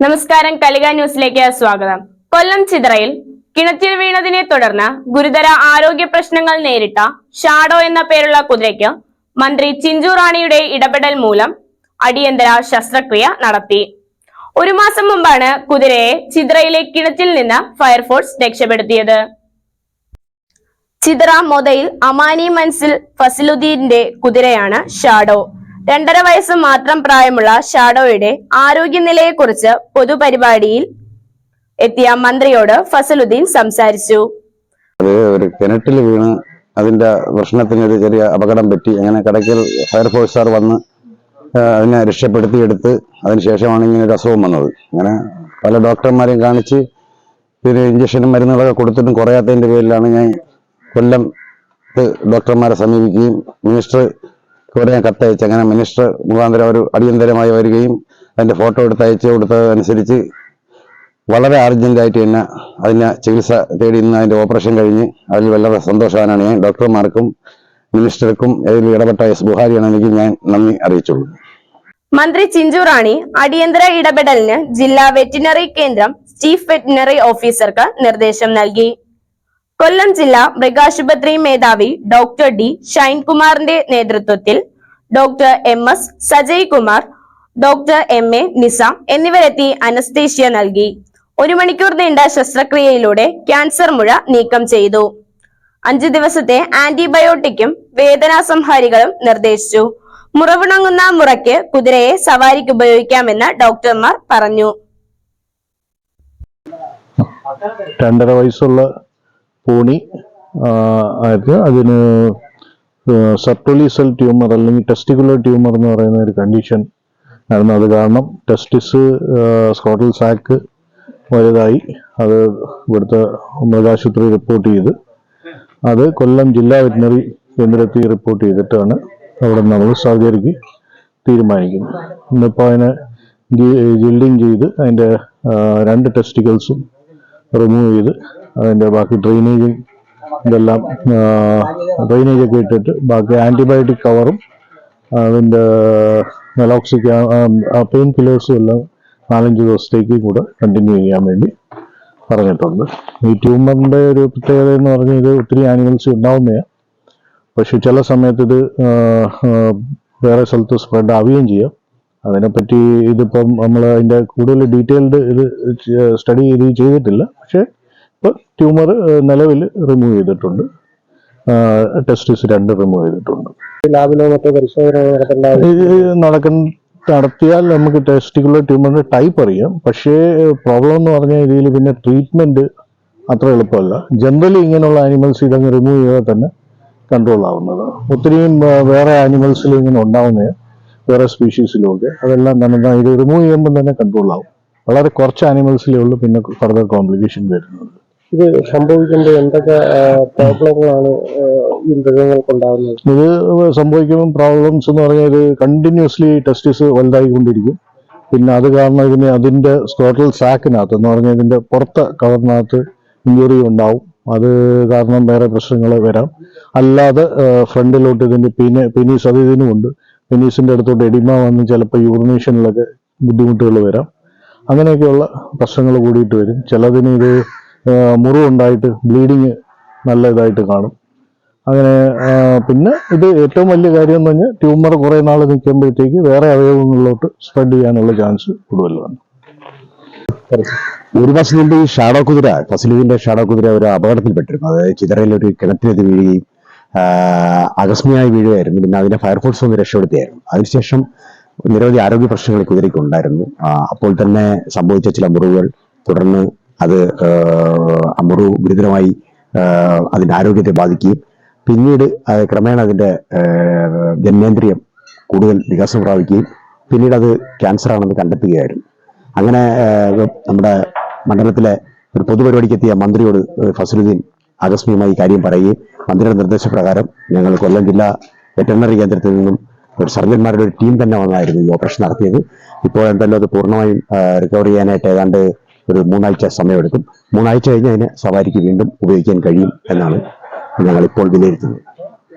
നമസ്കാരം കലിക ന്യൂസിലേക്ക് സ്വാഗതം. കൊല്ലം ചിതറയിൽ കിണറ്റിൽ വീണതിനെ തുടർന്ന് ഗുരുതര ആരോഗ്യ പ്രശ്നങ്ങൾ നേരിട്ട ഷാഡോ എന്ന പേരുള്ള കുതിരയ്ക്ക് മന്ത്രി ചിഞ്ചു റാണിയുടെ ഇടപെടൽ മൂലം അടിയന്തര ശസ്ത്രക്രിയ നടത്തി. ഒരു മാസം മുമ്പാണ് കുതിരയെ ചിതറയിലെ കിണറ്റിൽ നിന്ന് ഫയർഫോഴ്സ് രക്ഷപ്പെടുത്തിയത്. ചിതറ മൊതയിൽ അമാനി മൻസിൽ ഫസിലുദ്ദീന്റെ കുതിരയാണ് ഷാഡോ. രണ്ടര വയസ്സ് മാത്രം പ്രായമുള്ള ഷാഡോയുടെ ആരോഗ്യനിലയെക്കുറിച്ച് പൊതുപരിപാടിയിൽ എത്തിയ മന്ത്രിയോട് ഫസലുദ്ദീൻ സംസാരിച്ചു. അത് ഒരു കിണറ്റിൽ വീണ് അതിന്റെ പ്രശ്നത്തിന് ഒരു ചെറിയ അപകടം പറ്റി. അങ്ങനെ കടയ്ക്കൽ ഫയർഫോഴ്സുകാർ വന്ന് അതിനെ രക്ഷപ്പെടുത്തിയെടുത്ത് അതിനുശേഷമാണ് ഇങ്ങനെ ഒരു അസുഖം വന്നത്. അങ്ങനെ പല ഡോക്ടർമാരെയും കാണിച്ച് പിന്നെ ഇഞ്ചക്ഷനും മരുന്നുകളൊക്കെ കൊടുത്തിട്ടും കുറയാത്തതിന്റെ പേരിലാണ് ഞാൻ കൊല്ലം ഡോക്ടർമാരെ സമീപിക്കുകയും മിനിസ്റ്റർ കുറെ ഞാൻ കത്തയച്ച് അങ്ങനെ മിനിസ്റ്റർ മുഖാന്തരം ഒരു അടിയന്തരമായി വരികയും അതിന്റെ ഫോട്ടോ എടുത്ത് അയച്ചു കൊടുത്തതനുസരിച്ച് വളരെ അർജന്റായിട്ട് തന്നെ അതിന് ചികിത്സ തേടി ഇന്ന് അതിന്റെ ഓപ്പറേഷൻ കഴിഞ്ഞ് അതിൽ വളരെ സന്തോഷവാനാണ് ഞാൻ. ഡോക്ടർമാർക്കും മിനിസ്റ്റർക്കും ഇതിൽ ഇടപെട്ട എസ് ബുഹാരിയാണ് എനിക്ക് ഞാൻ നന്ദി അറിയിച്ചുള്ളൂ. മന്ത്രി ചിഞ്ചു റാണി അടിയന്തര ഇടപെടലിന് ജില്ലാ വെറ്റിനറി കേന്ദ്രം ചീഫ് വെറ്റിനറി ഓഫീസർക്ക് നിർദ്ദേശം നൽകി. കൊല്ലം ജില്ലാ മൃഗാശുപത്രി മേധാവി ഡോക്ടർ ഡി ഷൈൻകുമാറിന്റെ നേതൃത്വത്തിൽ doctor M S Sajay Kumar doctor M A Nizam എന്നിവരെത്തി anaesthesia നൽകി. ഒരു മണിക്കൂർ നീണ്ട ശസ്ത്രക്രിയയിലൂടെ ക്യാൻസർ മുഴ നീക്കം ചെയ്തു. അഞ്ചു ദിവസത്തെ ആന്റിബയോട്ടിക്കും വേദനാസംഹാരികളും നിർദ്ദേശിച്ചു. മുറവിണങ്ങുന്ന മുറയ്ക്ക് കുതിരയെ സവാരിക്ക് ഉപയോഗിക്കാമെന്ന് ഡോക്ടർമാർ പറഞ്ഞു. രണ്ടര വയസ്സുള്ള പൂണി ആ, ആയിട്ട് അതിന് സർട്ടോലിസൽ ട്യൂമർ അല്ലെങ്കിൽ ടെസ്റ്റിക്കുലർ ട്യൂമർ എന്ന് പറയുന്ന ഒരു കണ്ടീഷൻ ആയിരുന്നു അത് കാരണം ടെസ്റ്റിസ് സ്കോട്ടൽ സാക്ക് വലുതായി അത് ഇവിടുത്തെ മൃഗാശുപത്രി റിപ്പോർട്ട് ചെയ്ത്. അത് കൊല്ലം ജില്ലാ വെറ്റിനറി കേന്ദ്രത്തിൽ റിപ്പോർട്ട് ചെയ്തിട്ടാണ് അവിടെ നമ്മൾ സർജറിക്ക് തീരുമാനിക്കുന്നത്. ഇന്നിപ്പോൾ അതിനെ ജിൽഡിങ് ചെയ്ത് അതിന്റെ രണ്ട് ടെസ്റ്റിക്കൽസും റിമൂവ് ചെയ്ത് അതിന്റെ ബാക്കി ഡ്രെയിനേജ് ഇതെല്ലാം ഡ്രെയിനേജ് ഒക്കെ ഇട്ടിട്ട് ബാക്കി ആന്റിബയോട്ടിക് കവറും അതിന്റെ മെലോക്സിക് പെയിൻ കില്ലേഴ്സും എല്ലാം നാലഞ്ച് ദിവസത്തേക്ക് കൂടെ കണ്ടിന്യൂ ചെയ്യാൻ വേണ്ടി പറഞ്ഞിട്ടുണ്ട്. ഈ ട്യൂമറിന്റെ ഒരു പ്രത്യേകത എന്ന് പറഞ്ഞാൽ ഇത് ഒത്തിരി ആനിമൽസ് ഉണ്ടാവുന്നതാണ് പക്ഷെ ചില സമയത്ത് ഇത് വേറെ സ്ഥലത്ത് സ്പ്രെഡ് ആവുകയും ചെയ്യാം. അതിനെപ്പറ്റി ഇതിപ്പം നമ്മൾ അതിന്റെ കൂടുതൽ ഡീറ്റെയിൽഡ് ഇത് സ്റ്റഡി ഇത് ചെയ്തിട്ടില്ല. പക്ഷേ ഇപ്പോൾ ട്യൂമർ നിലവിൽ റിമൂവ് ചെയ്തിട്ടുണ്ട്. ടെസ്റ്റിസ് രണ്ട് റിമൂവ് ചെയ്തിട്ടുണ്ട്. ലാബിലോ മറ്റോ പരിശോധന നടക്കുന്ന നടത്തിയാൽ നമുക്ക് ടെസ്റ്റിക്കുലർ ട്യൂമറിന്റെ ടൈപ്പ് അറിയാം. പക്ഷേ പ്രോബ്ലം എന്ന് പറഞ്ഞ രീതിയിൽ പിന്നെ ട്രീറ്റ്മെന്റ് അത്ര എളുപ്പമല്ല. ജനറലി ഇങ്ങനെയുള്ള ആനിമൽസ് ഇതങ്ങ് റിമൂവ് ചെയ്താൽ തന്നെ കൺട്രോൾ ആവുന്നത്. ഒത്തിരിയും വേറെ ആനിമൽസിലും ഇങ്ങനെ ഉണ്ടാവുന്ന വേറെ സ്പീഷീസിലും ഒക്കെ. അതെല്ലാം തന്നെ ഇത് റിമൂവ് ചെയ്യുമ്പോൾ തന്നെ കൺട്രോൾ ആവും. വളരെ കുറച്ച് ആനിമൽസിലേ ഉള്ളൂ പിന്നെ ഫർദർ കോംപ്ലിക്കേഷൻ വരുന്നത്. ഇത് സംഭവിക്കുമ്പോൾ എന്തൊക്കെ പ്രോബ്ലങ്ങളാണ് ഈ മൃഗങ്ങൾക്ക് ഉണ്ടാകുന്നത് ഇത് സംഭവിക്കുമ്പോൾ പ്രോബ്ലംസ് എന്ന് പറഞ്ഞാൽ കണ്ടിന്യൂസ്ലി ടെസ്റ്റിസ് വലുതായിക്കൊണ്ടിരിക്കും. പിന്നെ അത് കാരണം ഇതിന് അതിന്റെ സ്കോട്ടൽ സാക്കിനകത്ത് എന്ന് പറഞ്ഞാൽ ഇതിന്റെ പുറത്തെ കവറിനകത്ത് ഇഞ്ചുറി ഉണ്ടാവും. അത് കാരണം വേറെ പ്രശ്നങ്ങൾ വരാം. അല്ലാതെ ഫ്രണ്ടിലോട്ട് ഇതിന്റെ പിന്നെ പെനീസ് അത് ഇതിനുമുണ്ട് പെനീസിന്റെ അടുത്തോട്ട് എഡിമ വന്ന് ചിലപ്പോൾ യൂറിനേഷനിലൊക്കെ ബുദ്ധിമുട്ടുകൾ വരാം. അങ്ങനെയൊക്കെയുള്ള പ്രശ്നങ്ങൾ കൂടിയിട്ട് വരും. ചിലതിന് ഇത് മുറിവുണ്ടായിട്ട് ബ്ലീഡിങ് നല്ല ഇതായിട്ട് കാണും. അങ്ങനെ പിന്നെ ഇത് ഏറ്റവും വലിയ കാര്യം എന്ന് പറഞ്ഞാൽ ട്യൂമർ കുറെ നാൾ നിൽക്കുമ്പോഴത്തേക്ക് വേറെ അവയവങ്ങളിലോട്ട് സ്പ്രെഡ് ചെയ്യാനുള്ള ചാൻസ് കൂടുതലാണ്. ഒരു വർഷം മുമ്പ് ഈ ഷാഡോ കുതിര ഫസലുവിന്റെ ഷാഡോ കുതിര ഒരു അപകടത്തിൽപ്പെട്ടിരുന്നു. അതായത് ചിതറയിൽ ഒരു കിണറ്റിനത് വീഴുകയും അകസ്മിയായി വീഴുകയായിരുന്നു. പിന്നെ അതിനെ ഫയർഫോഴ്സ് ഒന്ന് രക്ഷപ്പെടുത്തിയായിരുന്നു. അതിനുശേഷം നിരവധി ആരോഗ്യ പ്രശ്നങ്ങൾ കുതിരയ്ക്കുണ്ടായിരുന്നു അപ്പോൾ തന്നെ സംഭവിച്ച ചില മുറിവുകൾ തുടർന്ന് അത് ആ ഗുരുതരമായി അതിന്റെ ആരോഗ്യത്തെ ബാധിക്കുകയും പിന്നീട് അത് ക്രമേണ അതിന്റെ ജന്മേന്ദ്രിയം കൂടുതൽ വികാസം പ്രാപിക്കുകയും പിന്നീട് അത് ക്യാൻസർ ആണെന്ന് കണ്ടെത്തുകയായിരുന്നു. അങ്ങനെ നമ്മുടെ മണ്ഡലത്തിലെ ഒരു പൊതുപരിപാടിക്ക് എത്തിയ മന്ത്രിയോട് ഫസലുദ്ദീൻ ആകസ്മികമായി കാര്യം പറയുകയും മന്ത്രിയുടെ നിർദ്ദേശപ്രകാരം ഞങ്ങൾ കൊല്ലം ജില്ലാ വെറ്ററിനറി കേന്ദ്രത്തിൽ നിന്നും ഒരു സർജന്മാരുടെ ഒരു ടീം തന്നെ വന്നായിരുന്നു ഈ ഓപ്പറേഷൻ നടത്തിയത്. ഇപ്പോൾ എന്തായാലും അത് പൂർണമായും റിക്കവർ ചെയ്യാനായിട്ട് ഏതാണ്ട് ഒരു മൂന്നാഴ്ച സമയമെടുക്കും. മൂന്നാഴ്ച കഴിഞ്ഞ് അതിനെ സവാരിക്ക് വീണ്ടും ഉപയോഗിക്കാൻ കഴിയും എന്നാണ് ഞങ്ങൾ ഇപ്പോൾ വിലയിരുത്തുന്നത്.